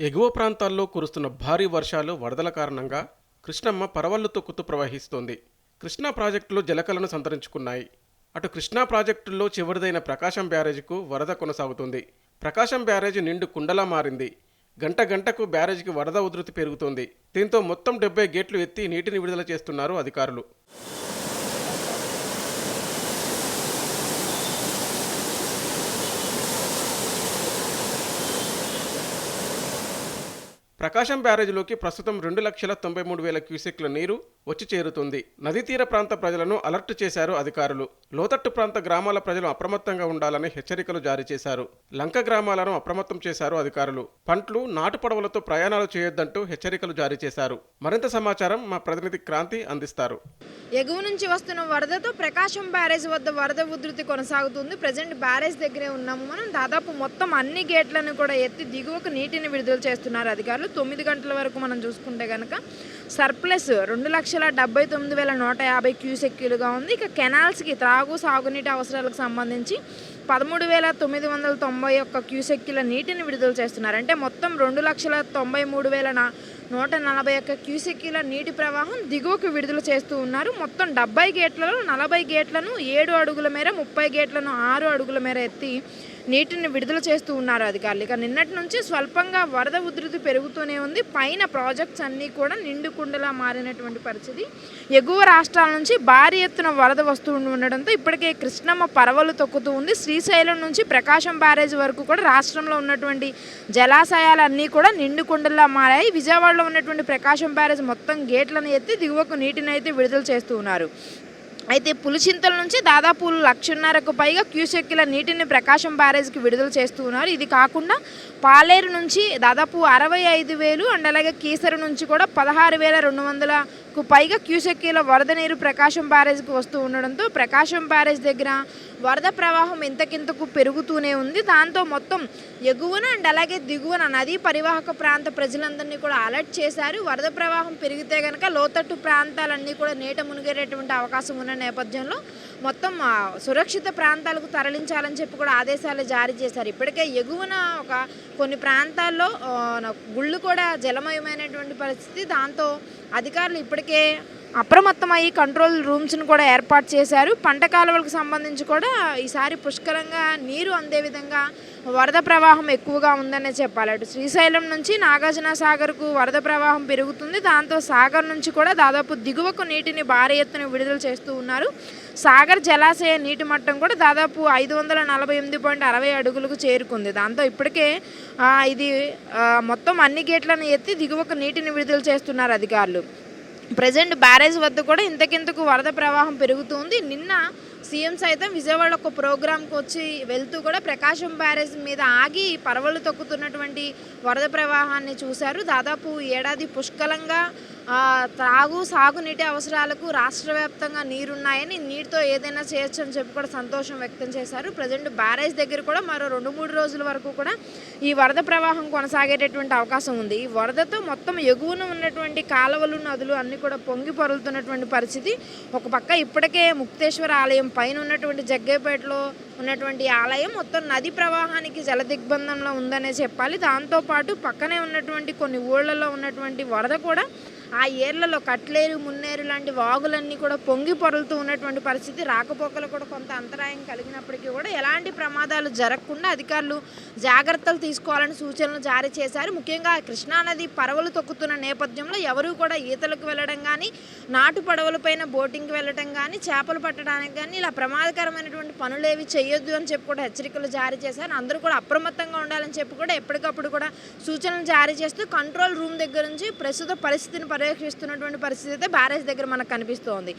ఎగువ ప్రాంతాల్లో కురుస్తున్న భారీ వర్షాలు వరదల కారణంగా కృష్ణమ్మ పరవళ్ళు తొక్కుతూ ప్రవహిస్తోంది. కృష్ణా ప్రాజెక్టులు జలకలను సంతరించుకున్నాయి. అటు కృష్ణా ప్రాజెక్టుల్లో చివరిదైన ప్రకాశం బ్యారేజీకు వరద కొనసాగుతుంది. ప్రకాశం బ్యారేజీ నిండు కుండలా మారింది. గంట గంటకు బ్యారేజీకి వరద ఉధృతి పెరుగుతోంది. దీంతో మొత్తం డెబ్బై గేట్లు ఎత్తి నీటిని విడుదల చేస్తున్నారు అధికారులు. ప్రకాశం బ్యారేజీలోకి ప్రస్తుతం రెండు లక్షల తొంభై మూడు వేల క్యూసెక్ల నీరు వచ్చి చేరుతుంది. నదీ తీర ప్రాంత ప్రజలను అలర్ట్ చేశారు అధికారులు. లోతట్టు ప్రాంత గ్రామాల ప్రజలు అప్రమత్తంగా ఉండాలని హెచ్చరికలు జారీ చేశారు. లంక గ్రామాలను అప్రమత్తం చేశారు అధికారులు. పంట్లు నాటు పడవలతో ప్రయాణాలు చేయొద్దంటూ హెచ్చరికలు జారీ చేశారు. మరింత సమాచారం మా ప్రతినిధి క్రాంతి అందిస్తారు. ఎగువ నుంచి వస్తున్న వరదతో ప్రకాశం బ్యారేజ్ వద్ద వరద ఉధృతి కొనసాగుతుంది. ప్రజెంట్ బ్యారేజ్ దగ్గరే ఉన్నాము మనం. దాదాపు మొత్తం అన్ని గేట్లను కూడా ఎత్తి దిగువకు నీటిని విడుదల చేస్తున్నారు అధికారులు. తొమ్మిది గంటల వరకు మనం చూసుకుంటే కనుక సర్ప్లస్ రెండు లక్షల డెబ్బై తొమ్మిది వేల నూట యాభై క్యూసెక్యూలుగా ఉంది. ఇక కెనాల్స్కి త్రాగు సాగునీటి అవసరాలకు సంబంధించి పదమూడు వేల తొమ్మిది వందల తొంభై ఒక్క క్యూసెక్యుల నీటిని విడుదల చేస్తున్నారు. అంటే మొత్తం రెండు లక్షల తొంభై మూడు వేల నూట నలభై ఒక్క క్యూసెక్యుల నీటి ప్రవాహం దిగువకు విడుదల చేస్తూ ఉన్నారు. మొత్తం డెబ్బై గేట్లలో నలభై గేట్లను ఏడు అడుగుల మేర ముప్పై గేట్లను ఆరు అడుగుల మేర ఎత్తి నీటిని విడుదల చేస్తూ ఉన్నారు అధికారులు. ఇక నిన్నటి నుంచి స్వల్పంగా వరద ఉధృతి పెరుగుతూనే ఉంది. పైన ప్రాజెక్ట్స్ అన్నీ కూడా నిండుకుండలా మారినటువంటి పరిస్థితి. ఎగువ రాష్ట్రాల నుంచి భారీ ఎత్తున వరద వస్తూ ఉండడంతో ఇప్పటికే కృష్ణమ్మ పరవలు తొక్కుతూ ఉంది. శ్రీ శ్రీశైలం నుంచి ప్రకాశం బ్యారేజ్ వరకు కూడా రాష్ట్రంలో ఉన్నటువంటి జలాశయాలన్నీ కూడా నిండుకుండలా మారాయి. విజయవాడలో ఉన్నటువంటి ప్రకాశం బ్యారేజ్ మొత్తం గేట్లను ఎత్తి దిగువకు నీటిని అయితే విడుదల చేస్తూ ఉన్నారు. అయితే పులిచింతల నుంచి దాదాపు లక్షన్నరకు పైగా క్యూసెక్కిల నీటిని ప్రకాశం బ్యారేజ్కి విడుదల చేస్తూ ఉన్నారు. ఇది కాకుండా పాలేరు నుంచి దాదాపు అరవై ఐదు వేలు అండ్ అలాగే కీసరు నుంచి కూడా పదహారు వేల రెండు వందల వందలకు పైగా క్యూసెక్కిల వరద నీరు ప్రకాశం బ్యారేజ్కి వస్తూ ఉండడంతో ప్రకాశం బ్యారేజ్ దగ్గర వరద ప్రవాహం ఇంతకింతకు పెరుగుతూనే ఉంది. దాంతో మొత్తం ఎగువన అండ్ అలాగే దిగువన నదీ పరివాహక ప్రాంత ప్రజలందరినీ కూడా అలర్ట్ చేశారు. వరద ప్రవాహం పెరిగితే కనుక లోతట్టు ప్రాంతాలన్నీ కూడా నీట మునిగేటటువంటి అవకాశం ఉన్న నేపథ్యంలో మొత్తం సురక్షిత ప్రాంతాలకు తరలించాలని చెప్పి కూడా ఆదేశాలు జారీ చేశారు. ఇప్పటికే ఎగువన ఒక కొన్ని ప్రాంతాల్లో గుళ్ళు కూడా జలమయమైనటువంటి పరిస్థితి. దాంతో అధికారులు ఇప్పటికే అప్రమత్తమయ్యి కంట్రోల్ రూమ్స్ను కూడా ఏర్పాటు చేశారు. పంట కాలువలకు సంబంధించి కూడా ఈసారి పుష్కలంగా నీరు అందే విధంగా వరద ప్రవాహం ఎక్కువగా ఉందనే చెప్పాలి. అటు శ్రీశైలం నుంచి నాగార్జున సాగర్కు వరద ప్రవాహం పెరుగుతుంది. దాంతో సాగర్ నుంచి కూడా దాదాపు దిగువకు నీటిని భారీ ఎత్తున విడుదల చేస్తూ ఉన్నారు. సాగర్ జలాశయ నీటి మట్టం కూడా దాదాపు ఐదు వందల నలభై ఎనిమిది పాయింట్ అరవై అడుగులకు చేరుకుంది. దాంతో ఇప్పటికే ఇది మొత్తం అన్ని గేట్లను ఎత్తి దిగువకు నీటిని విడుదల చేస్తున్నారు అధికారులు. ప్రజెంట్ బ్యారేజ్ వద్ద కూడా ఇంతకింతకు వరద ప్రవాహం పెరుగుతుంది. నిన్న సీఎం సైతం విజయవాడ ఒక ప్రోగ్రాంకి వచ్చి వెళ్తూ కూడా ప్రకాశం బ్యారేజ్ మీద ఆగి పరవలు తొక్కుతున్నటువంటి వరద ప్రవాహాన్ని చూశారు. దాదాపు ఏడాది పుష్కలంగా త్రాగు సాగునీటి అవసరాలకు రాష్ట్ర వ్యాప్తంగా నీరున్నాయని నీటితో ఏదైనా చేయొచ్చు అని చెప్పి కూడా సంతోషం వ్యక్తం చేశారు. ప్రజెంట్ బ్యారేజ్ దగ్గర కూడా మరో రెండు మూడు రోజుల వరకు కూడా ఈ వరద ప్రవాహం కొనసాగేటటువంటి అవకాశం ఉంది. ఈ వరదతో మొత్తం ఎగువన ఉన్నటువంటి కాలువలు నదులు అన్నీ కూడా పొంగి పొరులుతున్నటువంటి పరిస్థితి. ఒక పక్క ఇప్పటికే ముక్తేశ్వర ఆలయం పైన ఉన్నటువంటి జగ్గేపేటలో ఉన్నటువంటి ఆలయం మొత్తం నది ప్రవాహానికి జల దిగ్బంధంలో ఉందనే చెప్పాలి. దాంతోపాటు పక్కనే ఉన్నటువంటి కొన్ని ఊళ్ళలో ఉన్నటువంటి వరద కూడా ఆ ఏర్లలో కట్లేరు మున్నేరు లాంటి వాగులన్నీ కూడా పొంగి పొరలుతూ ఉన్నటువంటి పరిస్థితి. రాకపోకలు కూడా కొంత అంతరాయం కలిగినప్పటికీ కూడా ఎలాంటి ప్రమాదాలు జరగకుండా అధికారులు జాగ్రత్తలు తీసుకోవాలని సూచనలు జారీ చేశారు. ముఖ్యంగా కృష్ణానది పరవలు తొక్కుతున్న నేపథ్యంలో ఎవరు కూడా ఈతలకు వెళ్ళడం కానీ నాటు పడవలపైన బోటింగ్కి వెళ్ళడం కానీ చేపలు పట్టడానికి కానీ ఇలా ప్రమాదకరమైనటువంటి పనులు ఏవి చేయొద్దు అని చెప్పి కూడా హెచ్చరికలు జారీ చేశారు. అందరూ కూడా అప్రమత్తంగా ఉండాలని చెప్పి కూడా ఎప్పటికప్పుడు కూడా సూచనలు జారీ చేస్తూ కంట్రోల్ రూమ్ దగ్గర నుంచి ప్రస్తుత పరిస్థితిని పర్యవేక్షిస్తున్నటువంటి పరిస్థితి అయితే బ్యారేజ్ దగ్గర మనకు కనిపిస్తోంది.